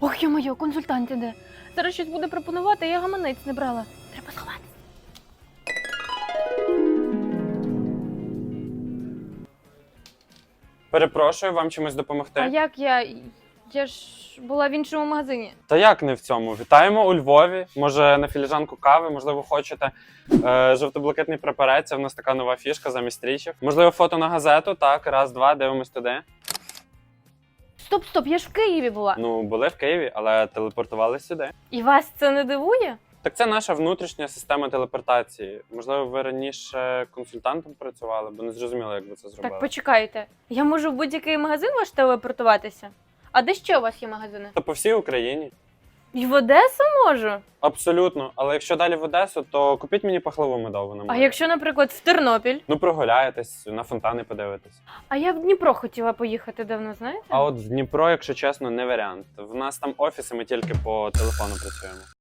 Ох, йо-моє, консультант іде. Зараз щось буде пропонувати, я гаманець не брала. Треба сховатися. Перепрошую, вам чимось допомогти? А як я. Я ж була в іншому магазині. Та як не в цьому? Вітаємо у Львові. Може на філіжанку кави, можливо, хочете е, жовто-блакитний прапорець. Це в нас така нова фішка замість річок. Можливо, фото на газету. Так, раз, два, дивимось туди. Стоп, стоп, я ж в Києві була. Ну, були в Києві, але телепортували сюди. І вас це не дивує? Так це наша внутрішня система телепортації. Можливо, ви раніше консультантом працювали, бо не зрозуміло, як ви це зробили. Так, почекайте. Я можу в будь-який магазин ваш телепортуватися? А де ще у вас є магазини? Та по всій Україні. І в Одесу можу. Абсолютно. Але якщо далі в Одесу, то купіть мені пахлаву медову на А море. якщо, наприклад, в Тернопіль? Ну прогуляєтесь, на фонтани подивитесь. А я в Дніпро хотіла поїхати давно, знаєте? А от в Дніпро, якщо чесно, не варіант. В нас там офіси, ми тільки по телефону працюємо.